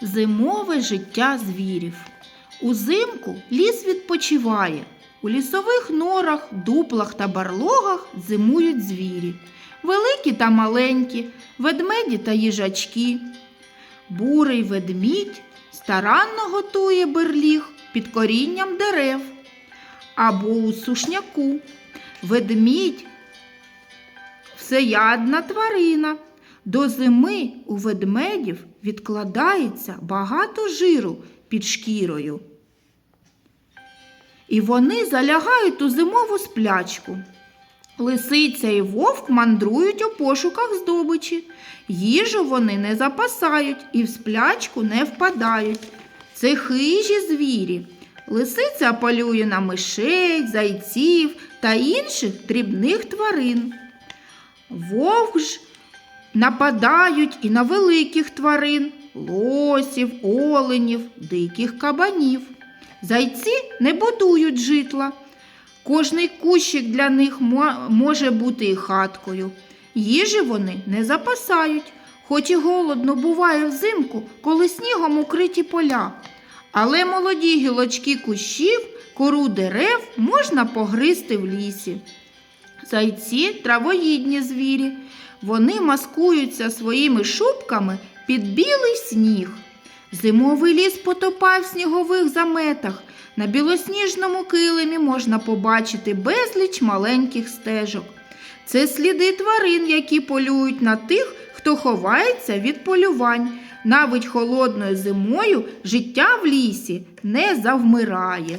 Зимове життя звірів. Узимку ліс відпочиває. У лісових норах, дуплах та барлогах зимують звірі. Великі та маленькі, ведмеді та їжачки. Бурий ведмідь старанно готує берліг під корінням дерев або у сушняку. Ведмідь всеядна тварина. До зими у ведмедів відкладається багато жиру під шкірою. І вони залягають у зимову сплячку. Лисиця і вовк мандрують у пошуках здобичі. Їжу вони не запасають і в сплячку не впадають. Це хижі звірі. Лисиця полює на мишей, зайців та інших дрібних тварин. Вовк ж нападають і на великих тварин, лосів, оленів, диких кабанів. Зайці не будують житла. Кожний кущик для них може бути і хаткою. Їжі вони не запасають, хоч і голодно буває взимку, коли снігом укриті поля. Але молоді гілочки кущів, кору дерев можна погризти в лісі. Зайці травоїдні звірі. Вони маскуються своїми шубками під білий сніг. Зимовий ліс потопає в снігових заметах. На білосніжному килимі можна побачити безліч маленьких стежок. Це сліди тварин, які полюють на тих, хто ховається від полювань. Навіть холодною зимою життя в лісі не завмирає.